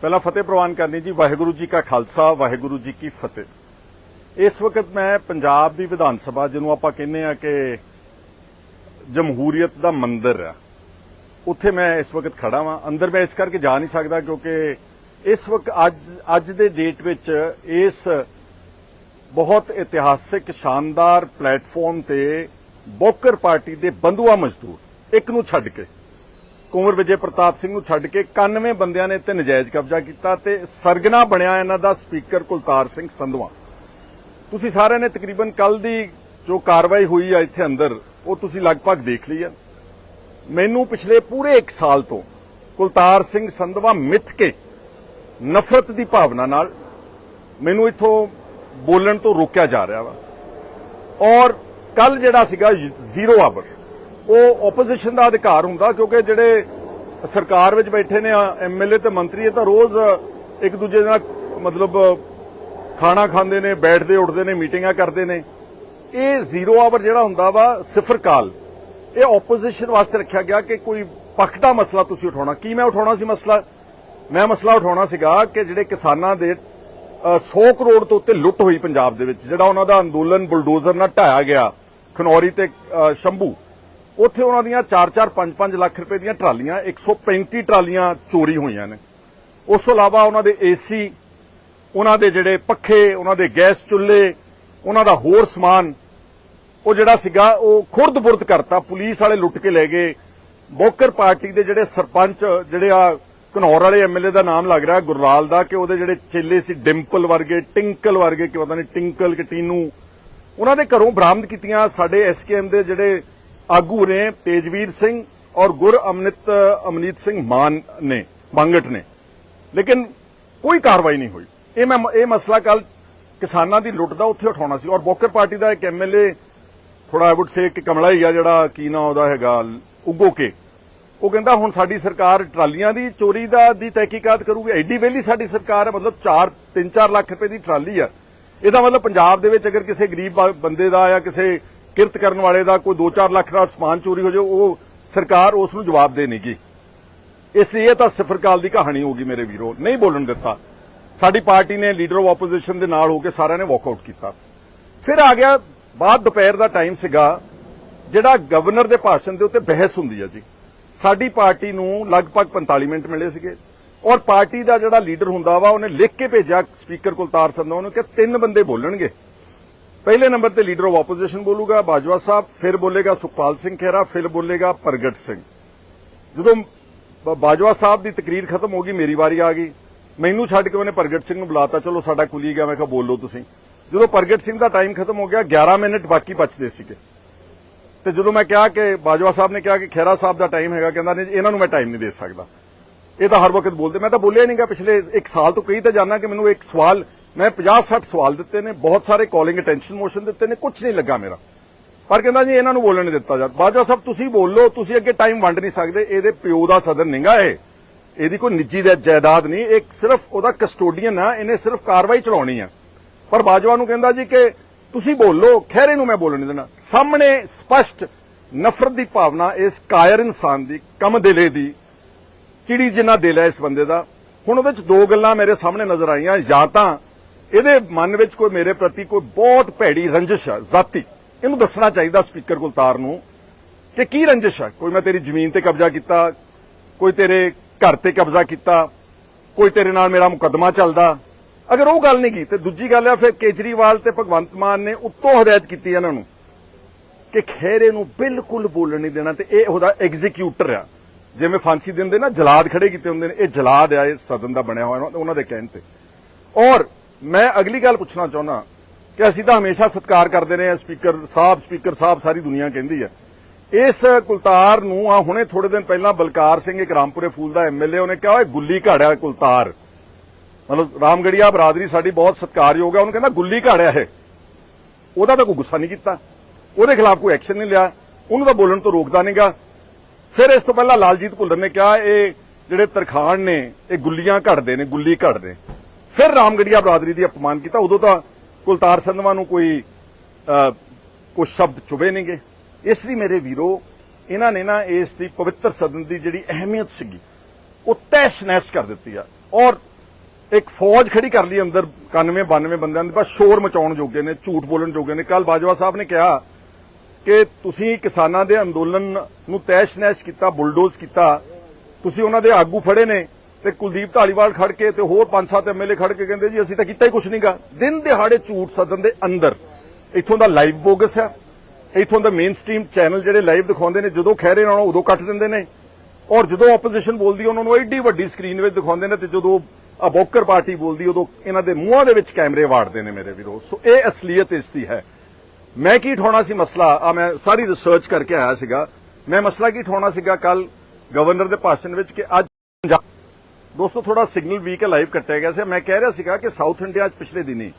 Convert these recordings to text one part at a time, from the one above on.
ਪਹਿਲਾਂ ਫਤਿਹ ਪ੍ਰਵਾਨ ਕਰਨੀ ਜੀ, ਵਾਹਿਗੁਰੂ ਜੀ ਕਾ ਖਾਲਸਾ, ਵਾਹਿਗੁਰੂ ਜੀ ਕੀ ਫਤਿਹ। ਇਸ ਵਕਤ ਮੈਂ ਪੰਜਾਬ ਦੀ ਵਿਧਾਨ ਸਭਾ, ਜਿਹਨੂੰ ਆਪਾਂ ਕਹਿੰਦੇ ਆ ਕਿ ਜਮਹੂਰੀਅਤ ਦਾ ਮੰਦਿਰ ਆ। ਉੱਥੇ ਮੈਂ ਇਸ ਵਕਤ ਖੜਾ ਵਾਂ। ਅੰਦਰ ਮੈਂ ਇਸ ਕਰਕੇ ਜਾ ਨਹੀਂ ਸਕਦਾ ਕਿਉਂਕਿ ਇਸ ਵਕਤ ਅੱਜ ਅੱਜ ਦੇ ਡੇਟ ਵਿੱਚ ਇਸ ਬਹੁਤ ਇਤਿਹਾਸਿਕ, ਸ਼ਾਨਦਾਰ ਪਲੇਟਫਾਰਮ ਤੇ ਬੋਕਰ ਪਾਰਟੀ ਦੇ ਬੰਦੂਆ ਮਜ਼ਦੂਰ, ਇੱਕ ਨੂੰ ਛੱਡ ਕੇ। ਕੁੰਵਰ ਵਿਜੇ ਪ੍ਰਤਾਪ ਸਿੰਘ ਨੂੰ ਛੱਡ ਕੇ 91 ਬੰਦਿਆਂ ਨੇ ਤੇ ਨਜਾਇਜ਼ ਕਬਜ਼ਾ ਕੀਤਾ ਤੇ ਸਰਗਨਾ ਬਣਿਆ ਇਹਨਾਂ ਦਾ ਸਪੀਕਰ ਕੁਲਤਾਰ ਸਿੰਘ ਸੰਧਵਾ। ਤੁਸੀਂ ਸਾਰਿਆਂ ਨੇ ਤਕਰੀਬਨ ਕੱਲ ਦੀ ਜੋ ਕਾਰਵਾਈ ਹੋਈ ਆ ਇੱਥੇ ਅੰਦਰ, ਉਹ ਤੁਸੀਂ ਲਗਭਗ ਦੇਖ ਲਈ ਆ। ਮੈਨੂੰ ਪਿਛਲੇ ਪੂਰੇ 1 ਸਾਲ ਤੋਂ ਕੁਲਤਾਰ ਸਿੰਘ ਸੰਧਵਾ ਮਿੱਥ ਕੇ ਨਫ਼ਰਤ ਦੀ ਭਾਵਨਾ ਨਾਲ ਮੈਨੂੰ ਇੱਥੋਂ ਬੋਲਣ ਤੋਂ ਰੋਕਿਆ ਜਾ ਰਿਹਾ ਵਾ। ਔਰ ਕੱਲ ਜਿਹੜਾ ਸੀਗਾ ਜ਼ੀਰੋ ਆਵਰ ਉਹ ਆਪੋਜੀਸ਼ਨ ਦਾ ਅਧਿਕਾਰ ਹੁੰਦਾ ਕਿਉਂਕਿ ਜਿਹੜੇ ਸਰਕਾਰ ਵਿੱਚ ਬੈਠੇ ਨੇ ਐਮਐਲਏ ਤੇ ਮੰਤਰੀ ਇਹ ਤਾਂ ਰੋਜ਼ ਇੱਕ ਦੂਜੇ ਨਾਲ ਮਤਲਬ ਖਾਣਾ ਖਾਂਦੇ ਨੇ ਬੈਠਦੇ ਉੱਠਦੇ ਨੇ ਮੀਟਿੰਗਾਂ ਕਰਦੇ ਨੇ। ਇਹ ਜ਼ੀਰੋ ਆਵਰ ਜਿਹੜਾ ਹੁੰਦਾ ਵਾ ਸਿਫਰ ਕਾਲ। ਇਹ ਆਪੋਜੀਸ਼ਨ ਵਾਸਤੇ ਰੱਖਿਆ ਗਿਆ ਕਿ ਕੋਈ ਪੱਖ ਦਾ ਮਸਲਾ ਤੁਸੀਂ ਉਠਾਉਣਾ। ਕੀ ਮੈਂ ਉਠਾਉਣਾ ਸੀ ਮਸਲਾ? ਮੈਂ ਮਸਲਾ ਉਠਾਉਣਾ ਸੀਗਾ ਕਿ ਜਿਹੜੇ ਕਿਸਾਨਾਂ ਦੇ ਅ, 100 ਕਰੋੜ ਤੋਂ ਉੱਤੇ ਲੁੱਟ ਹੋਈ ਪੰਜਾਬ ਦੇ ਵਿੱਚ ਜਿਹੜਾ ਉਹਨਾਂ ਦਾ ਅੰਦੋਲਨ ਬੁਲਡੋਜ਼ਰ ਨਾਲ ਢਾਇਆ ਗਿਆ ਖਨੌਰੀ ਤੇ ਸ਼ੰਭੂ। ਉੱਥੇ ਉਹਨਾਂ ਦੀਆਂ 4-4 5-5 ਲੱਖ ਰੁਪਏ ਦੀਆਂ ਟਰਾਲੀਆਂ 135 ਟਰਾਲੀਆਂ ਚੋਰੀ ਹੋਈਆਂ ਨੇ। ਉਸ ਤੋਂ ਇਲਾਵਾ ਉਹਨਾਂ ਦੇ ਏਸੀ ਉਹਨਾਂ ਦੇ ਜਿਹੜੇ ਪੱਖੇ, ਉਹਨਾਂ ਦੇ ਗੈਸ ਚੁੱਲ੍ਹੇ, ਉਹਨਾਂ ਦਾ ਹੋਰ ਸਮਾਨ, ਉਹ ਜਿਹੜਾ ਸੀਗਾ, ਉਹ ਖੁਰਦ-ਬੁਰਦ ਕਰਤਾ। ਪੁਲਿਸ ਵਾਲੇ ਲੁੱਟ ਕੇ ਲੈ ਗਏ। ਬੋਕਰ ਪਾਰਟੀ ਦੇ ਜਿਹੜੇ ਸਰਪੰਚ, ਜਿਹੜੇ ਆ ਘਨੌਰ ਵਾਲੇ ਐਮਐਲਏ ਦਾ ਨਾਮ ਲੱਗ ਰਿਹਾ, ਗੁਰਲਾਲ ਦਾ, ਕਿ ਉਹਦੇ ਜਿਹੜੇ ਚੇਲੇ ਸੀ, ਡਿੰਪਲ ਵਰਗੇ, ਟਿੰਕਲ ਵਰਗੇ, ਕਿ ਪਤਾ ਨਹੀਂ ਟਿੰਕਲ ਕਿ ਟੀਨੂ, ਉਹਨਾਂ ਦੇ ਘਰੋਂ ਬਰਾਮਦ ਕੀਤੀਆਂ ਸਾਡੇ ਐਸਕੇਐਮ ਦੇ ਜਿਹੜੇ ਆਗੂ ਨੇ ਤੇਜਵੀਰ ਸਿੰਘ ਔਰ ਗੁਰ ਅਮਨਿਤ ਅਮਨੀਤ ਸਿੰਘ ਮਾਨ ਨੇ ਮੰਗਟ ਨੇ ਲੇਕਿਨ ਕੋਈ ਕਾਰਵਾਈ ਨਹੀਂ ਹੋਈ ਇਹ ਮੈਂ ਇਹ ਮਸਲਾ ਕੱਲ ਕਿਸਾਨਾਂ ਦੀ ਲੁੱਟ ਦਾ ਉੱਥੇ ਉਠਾਉਣਾ ਸੀ ਔਰ ਬੋਕਰ ਪਾਰਟੀ ਦਾ ਇੱਕ ਐਮਐਲਏ ਥੋੜਾ ਆਈ ਊਡ ਸੇ ਕਿ ਕਮਲਾ ਹੀ ਆ ਜਿਹੜਾ ਕੀ ਨਾ ਉਹਦਾ ਹੈਗਾ ਉਗੋ ਕੇ ਉਹ ਕਹਿੰਦਾ ਹੁਣ ਸਾਡੀ ਸਰਕਾਰ ਟਰਾਲੀਆਂ ਦੀ ਚੋਰੀ ਦਾ ਦੀ ਤਹਿਕੀਕਾਤ ਕਰੂਗੀ ਐਡੀ ਵੇਲੀ ਸਾਡੀ ਸਰਕਾਰ ਹੈ ਮਤਲਬ 4 3-4 ਲੱਖ ਰੁਪਏ ਦੀ ਟਰਾਲੀ ਆ ਇਹਦਾ ਮਤਲਬ ਪੰਜਾਬ ਦੇ ਵਿੱਚ ਅਗਰ ਕਿਸੇ ਗਰੀਬ ਬੰਦੇ ਦਾ ਜਾਂ ਕਿਸੇ ਕਿਰਤ ਕਰਨ ਵਾਲੇ ਦਾ ਕੋਈ 2-4 ਲੱਖ ਦਾ ਸਮਾਨ ਚੋਰੀ ਹੋ ਜਾਵੇ ਉਹ ਸਰਕਾਰ ਉਸ ਨੂੰ ਜਵਾਬ ਦੇ ਨਹੀਂਗੀ ਇਸ ਲਈ ਇਹ ਤਾਂ ਸਿਫਰ ਕਾਲ ਦੀ ਕਹਾਣੀ ਹੋਗੀ ਮੇਰੇ ਵੀਰੋ। ਨਹੀਂ ਬੋਲਣ ਦਿੱਤਾ। ਸਾਡੀ ਪਾਰਟੀ ਨੇ ਲੀਡਰ ਆਫ ਆਪੋਜੀਸ਼ਨ ਦੇ ਨਾਲ ਹੋ ਕੇ ਸਾਰਿਆਂ ਨੇ ਵਾਕਆਊਟ ਕੀਤਾ। ਫਿਰ ਆ ਗਿਆ, ਬਾਅਦ ਦੁਪਹਿਰ ਦਾ ਟਾਈਮ ਸੀਗਾ, ਜਿਹੜਾ ਗਵਰਨਰ ਦੇ ਭਾਸ਼ਣ ਦੇ ਉੱਤੇ ਬਹਿਸ ਹੁੰਦੀ ਹੈ ਜੀ। ਸਾਡੀ ਪਾਰਟੀ ਨੂੰ ਲਗਭਗ 45 ਮਿੰਟ ਮਿਲੇ ਸੀਗੇ। ਔਰ ਪਾਰਟੀ ਦਾ ਜਿਹੜਾ ਲੀਡਰ ਹੁੰਦਾ ਵਾ, ਉਹਨੇ ਲਿਖ ਕੇ ਭੇਜਿਆ ਸਪੀਕਰ ਕੁਲਤਾਰ ਸੰਧਵਾ ਨੂੰ ਕਿ ਤਿੰਨ ਬੰਦੇ ਬੋਲਣਗੇ। ਪਹਿਲੇ ਨੰਬਰ ਤੇ ਲੀਡਰ ਆਫ ਆਪੋਜੀਸ਼ਨ ਬੋਲੂਗਾ ਬਾਜਵਾ ਸਾਹਿਬ ਫਿਰ ਬੋਲੇਗਾ ਸੁਖਪਾਲ ਸਿੰਘ ਖਹਿਰਾ ਫਿਰ ਬੋਲੇਗਾ ਪ੍ਰਗਟ ਸਿੰਘ ਜਦੋਂ ਬਾਜਵਾ ਸਾਹਿਬ ਦੀ ਤਕਰੀਰ ਖਤਮ ਹੋ ਗਈ ਮੇਰੀ ਵਾਰੀ ਆ ਗਈ ਮੈਨੂੰ ਛੱਡ ਕੇ ਉਹਨੇ ਪ੍ਰਗਟ ਸਿੰਘ ਨੂੰ ਬੁਲਾਤਾ ਚਲੋ ਸਾਡਾ ਕੁਲੀ ਗਿਆ ਮੈਂ ਕਿਹਾ ਬੋਲੋ ਤੁਸੀਂ ਜਦੋਂ ਪ੍ਰਗਟ ਸਿੰਘ ਦਾ ਟਾਈਮ ਖਤਮ ਹੋ ਗਿਆ 11 ਮਿੰਟ ਬਾਕੀ ਬਚਦੇ ਸੀਗੇ ਤੇ ਜਦੋਂ ਮੈਂ ਕਿਹਾ ਕਿ ਬਾਜਵਾ ਸਾਹਿਬ ਨੇ ਕਿਹਾ ਕਿ ਖੈਰਾ ਸਾਹਿਬ ਦਾ ਟਾਈਮ ਹੈਗਾ ਕਹਿੰਦਾ ਨਹੀਂ ਇਹਨਾਂ ਨੂੰ ਮੈਂ ਟਾਈਮ ਨਹੀਂ ਦੇ ਸਕਦਾ ਇਹ ਤਾਂ ਹਰ ਵਕਤ ਬੋਲਦੇ ਮੈਂ ਤਾਂ ਬੋਲਿਆ ਨਹੀਂਗਾ ਪਿਛਲੇ 1 ਸਾਲ ਤੋਂ ਕਈ ਤਾਂ ਜਾਣਾ ਕਿ ਮੈਨੂੰ ਇੱਕ ਸਵਾਲ ਮੈਂ 50 60 ਸਵਾਲ ਦਿੱਤੇ ਨੇ, ਬਹੁਤ ਸਾਰੇ ਕਾਲਿੰਗ ਅਟੈਂਸ਼ਨ ਮੋਸ਼ਨ ਦਿੱਤੇ ਨੇ ਕੁਝ ਨਹੀਂ ਲੱਗਾ ਮੇਰਾ। ਪਰ ਕਹਿੰਦਾ ਜੀ, ਇਹਨਾਂ ਨੂੰ ਬੋਲਣ ਨਹੀਂ ਦਿੱਤਾ ਜਾ ਬਾਜਵਾ ਸਾਹਿਬ, ਤੁਸੀਂ ਬੋਲੋ ਤੁਸੀਂ ਅੱਗੇ ਟਾਈਮ ਵੰਡ ਨਹੀਂ ਸਕਦੇ, ਇਹਦੇ ਪਿਓ ਦਾ ਸਦਨ ਨਹੀਂਗਾ ਇਹ ਇਹਦੀ ਕੋਈ ਨਿੱਜੀ ਦਾ ਜਾਇਦਾਦ ਨਹੀਂ, ਇਹ ਸਿਰਫ ਉਹਦਾ ਕਸਟੋਡੀਅਨ ਆ, ਇਹਨੇ ਸਿਰਫ ਕਾਰਵਾਈ ਚਲਾਉਣੀ ਆ। ਪਰ ਬਾਜਵਾ ਨੂੰ ਕਹਿੰਦਾ ਜੀ ਕਿ ਤੁਸੀਂ ਬੋਲੋ ਖਹਿਰੇ ਨੂੰ ਮੈਂ ਬੋਲਣ ਨਹੀਂ ਦੇਣਾ। ਸਾਹਮਣੇ ਸਪਸ਼ਟ ਨਫ਼ਰਤ ਦੀ ਭਾਵਨਾ ਇਸ ਕਾਇਰ ਇਨਸਾਨ ਦੀ, ਕਮ ਦਿਲੇ ਦੀ, ਚਿੜੀ ਜਿੰਨਾ ਦਿਲ ਹੈ ਇਸ ਬੰਦੇ ਦਾ। ਹੁਣ ਉਹਦੇ ਚ ਦੋ ਗੱਲਾਂ ਮੇਰੇ ਸਾਹਮਣੇ ਨਜ਼ਰ ਆਈਆਂ, ਜਾਂ ਤਾਂ ਇਹਦੇ ਮਨ ਵਿੱਚ ਕੋਈ ਮੇਰੇ ਪ੍ਰਤੀ ਕੋਈ ਬਹੁਤ ਭੈੜੀ ਰੰਜਿਸ਼ ਹੈ ਜ਼ਾਤੀ। ਇਹਨੂੰ ਦੱਸਣਾ ਚਾਹੀਦਾ ਸਪੀਕਰ ਗੁਲਤਾਰ ਨੂੰ ਕਿ ਕੀ ਰੰਜਿਸ਼ ਹੈ ਕੋਈ ਮੈਂ ਤੇਰੀ ਜ਼ਮੀਨ ਤੇ ਕਬਜ਼ਾ ਕੀਤਾ, ਕੋਈ ਤੇਰੇ ਘਰ ਤੇ ਕਬਜ਼ਾ ਕੀਤਾ, ਕੋਈ ਤੇਰੇ ਨਾਲ ਮੇਰਾ ਮੁਕੱਦਮਾ ਚੱਲਦਾ। ਅਗਰ ਉਹ ਗੱਲ ਨਹੀਂ ਕੀ, ਤੇ ਦੂਜੀ ਗੱਲ ਹੈ ਫਿਰ ਕੇਜਰੀਵਾਲ ਤੇ ਭਗਵੰਤ ਮਾਨ ਨੇ ਉੱਤੋਂ ਹਦਾਇਤ ਕੀਤੀ ਇਹਨਾਂ ਨੂੰ ਕਿ ਖਹਿਰੇ ਨੂੰ ਬਿਲਕੁਲ ਬੋਲਣ ਨਹੀਂ ਦੇਣਾ ਤੇ ਇਹ ਉਹਦਾ ਐਗਜ਼ੀਕਿਊਟਰ ਆ। ਜਿਵੇਂ ਫਾਂਸੀ ਦਿੰਦੇ ਨਾ, ਜਲਾਦ ਖੜੇ ਕੀਤੇ ਹੁੰਦੇ ਨੇ, ਇਹ ਜਲਾਦ ਆ, ਇਹ ਸਦਨ ਦਾ ਬਣਿਆ ਹੋਇਆ, ਉਹਨਾਂ ਦੇ ਕਹਿਣ ਤੇ। ਔਰ ਮੈਂ ਅਗਲੀ ਗੱਲ ਪੁੱਛਣਾ ਚਾਹੁੰਦਾ ਕਿ ਅਸੀਂ ਤਾਂ ਹਮੇਸ਼ਾ ਸਤਿਕਾਰ ਕਰਦੇ ਰਹੇ ਹਾਂ, ਸਪੀਕਰ ਸਾਹਿਬ ਸਪੀਕਰ ਸਾਹਿਬ ਸਾਰੀ ਦੁਨੀਆ ਕਹਿੰਦੀ ਹੈ। ਇਸ ਕੁਲਤਾਰ ਨੂੰ ਆ ਹੁਣੇ ਥੋੜੇ ਦਿਨ ਪਹਿਲਾਂ ਬਲਕਾਰ ਸਿੰਘ ਇੱਕ ਰਾਮਪੁਰੇ ਫੂਲ ਦਾ ਐਮਐਲਏ ਉਹਨੇ ਕਿਹਾ, ਓਏ ਗੁੱਲੀ ਘਾੜਿਆ ਕੁਲਤਾਰ। ਮਤਲਬ ਰਾਮਗੜੀਆ ਬਰਾਦਰੀ ਸਾਡੀ ਬਹੁਤ ਸਤਿਕਾਰਯੋਗ ਹੈ, ਉਹਨੂੰ ਕਹਿੰਦਾ ਗੁੱਲੀ ਘਾੜਿਆ ਇਹ। ਉਹਦਾ ਤਾਂ ਕੋਈ ਗੁੱਸਾ ਨਹੀਂ ਕੀਤਾ। ਉਹਦੇ ਖਿਲਾਫ ਕੋਈ ਐਕਸ਼ਨ ਨਹੀਂ ਲਿਆ। ਉਹਨੂੰ ਤਾਂ ਬੋਲਣ ਤੋਂ ਰੋਕਦਾ ਨਹੀਂਗਾ ਫਿਰ ਇਸ ਤੋਂ ਪਹਿਲਾਂ ਲਾਲਜੀਤ ਭੁੱਲਰ ਨੇ ਕਿਹਾ, ਇਹ ਜਿਹੜੇ ਤਰਖਾਣ ਨੇ, ਇਹ ਗੁੱਲੀਆਂ ਘੜਦੇ ਨੇ, ਗੁੱਲੀ ਘੜਦੇ। ਫਿਰ ਰਾਮਗੜੀਆ ਬਰਾਦਰੀ ਦੀ ਅਪਮਾਨ ਕੀਤਾ। ਉਦੋਂ ਤਾਂ ਕੁਲਤਾਰ ਸੰਧਵਾ ਨੂੰ ਕੋਈ ਅਹ, ਕੋਈ ਸ਼ਬਦ ਚੁਬੇ ਨਹੀਂਗੇ। ਇਸ ਲਈ ਮੇਰੇ ਵੀਰੋ ਇਹਨਾਂ ਨੇ ਨਾ ਇਸ ਦੀ ਪਵਿੱਤਰ ਸਦਨ ਦੀ ਜਿਹੜੀ ਅਹਿਮੀਅਤ ਸੀਗੀ ਉਹ ਤੈਸ਼ ਨੈਸ਼ ਕਰ ਦਿੱਤੀ ਆ। ਔਰ ਇੱਕ ਫੌਜ ਖੜੀ ਕਰ ਲਈ ਅੰਦਰ 91 92 ਬੰਦਿਆਂ ਦੇ ਬਸ ਸ਼ੋਰ ਮਚਾਉਣ ਜੋਗੇ ਨੇ ਝੂਠ ਬੋਲਣ ਜੋਗੇ ਨੇ। ਕੱਲ ਬਾਜਵਾ ਸਾਹਿਬ ਨੇ ਕਿਹਾ ਕਿ ਤੁਸੀਂ ਕਿਸਾਨਾਂ ਦੇ ਅੰਦੋਲਨ ਨੂੰ ਤੈਸ਼-ਨੈਸ਼ ਕੀਤਾ ਬੁਲਡੋਜ਼ ਕੀਤਾ ਤੁਸੀਂ ਉਹਨਾਂ ਦੇ ਆਗੂ ਫੜੇ ਨੇ ਤੇ ਕੁਲਦੀਪ ਢਾਲੀਵਾਲ ਖੜ ਕੇ ਤੇ ਹੋਰ ਪੰਜ ਸੱਤ ਐਮਐਲਏ ਖੜ ਕੇ ਕਹਿੰਦੇ ਜੀ, ਅਸੀਂ ਤਾਂ ਕੀਤਾ ਹੀ ਕੁਝ ਨਹੀਂਗਾ ਦਿਨ ਦਿਹਾੜੇ ਝੂਠ ਸਦਨ ਦੇ ਅੰਦਰ, ਇੱਥੋਂ ਦਾ ਲਾਈਵ ਬੋਗਸ ਹੈ ਇੱਥੋਂ ਦਾ ਮੇਨ ਸਟ੍ਰੀਮ ਚੈਨਲ ਜਿਹੜੇ ਲਾਈਵ ਦਿਖਾਉਂਦੇ ਨੇ, ਜਦੋਂ ਖਹਿਰੇ ਨਾਲ ਉਦੋਂ ਕੱਟ ਦਿੰਦੇ ਨੇ। ਔਰ ਜਦੋਂ ਆਪੋਜੀਸ਼ਨ ਬੋਲਦੀ ਉਹਨਾਂ ਨੂੰ ਐਡੀ ਵੱਡੀ ਸਕਰੀਨ ਵਿੱਚ ਦਿਖਾਉਂਦੇ ਨੇ ਤੇ ਜਦੋਂ ਅਬੋਕਰ ਪਾਰਟੀ ਬੋਲਦੀ, ਉਦੋਂ ਇਹਨਾਂ ਦੇ ਮੂੰਹਾਂ ਦੇ ਵਿੱਚ ਕੈਮਰੇ ਵਾੜਦੇ ਨੇ ਮੇਰੇ ਵੀਰੋ। ਸੋ ਇਹ ਅਸਲੀਅਤ ਇਸ ਦੀ ਹੈ। ਮੈਂ ਕੀ ਠਾਉਣਾ ਸੀ ਮਸਲਾ? ਆ ਮੈਂ ਸਾਰੀ ਰਿਸਰਚ ਕਰਕੇ ਆਇਆ ਸੀਗਾ। ਮੈਂ ਮਸਲਾ ਕੀ ਠਾਉਣਾ ਸੀਗਾ ਕੱਲ ਗਵਰਨਰ ਦੇ ਭਾਸ਼ਣ ਵਿੱਚ ਕਿ ਅੱਜ ਦੋਸਤੋ ਥੋੜਾ ਸਿਗਨਲ ਵੀਕ ਲਾਈਵ ਕੱਟਿਆ ਗਿਆ ਸੀ। ਮੈਂ ਕਹਿ ਰਿਹਾ ਸੀਗਾ ਕਿ ਸਾਊਥ ਇੰਡੀਆ 'ਚ ਪਿਛਲੇ ਦਿਨੀ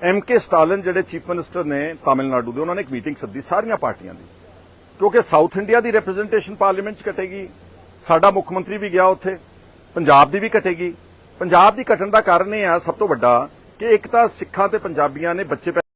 ਐਮ ਕੇ ਸਟਾਲਿਨ ਜਿਹੜੇ ਚੀਫ ਮਿਨਿਸਟਰ ਨੇ ਤਾਮਿਲਨਾਡੂ ਦੇ, ਉਹਨਾਂ ਨੇ ਇੱਕ ਮੀਟਿੰਗ ਸੱਦੀ ਸਾਰੀਆਂ ਪਾਰਟੀਆਂ ਦੀ। ਕਿਉਂਕਿ ਸਾਊਥ ਇੰਡੀਆ ਦੀ ਰਿਪਰੈਜ਼ੈਂਟੇਸ਼ਨ ਪਾਰਲੀਮੈਂਟ 'ਚ ਘਟੇਗੀ ਸਾਡਾ ਮੁੱਖ ਮੰਤਰੀ ਵੀ ਗਿਆ ਉੱਥੇ। ਪੰਜਾਬ ਦੀ ਵੀ ਘਟੇਗੀ ਪੰਜਾਬ ਦੀ ਘਟਣ ਦਾ ਕਾਰਨ ਇਹ ਆ, ਸਭ ਤੋਂ ਵੱਡਾ, ਕਿ ਇੱਕ ਤਾਂ ਸਿੱਖਾਂ ਤੇ ਪੰਜਾਬੀਆਂ ਨੇ ਬੱਚੇ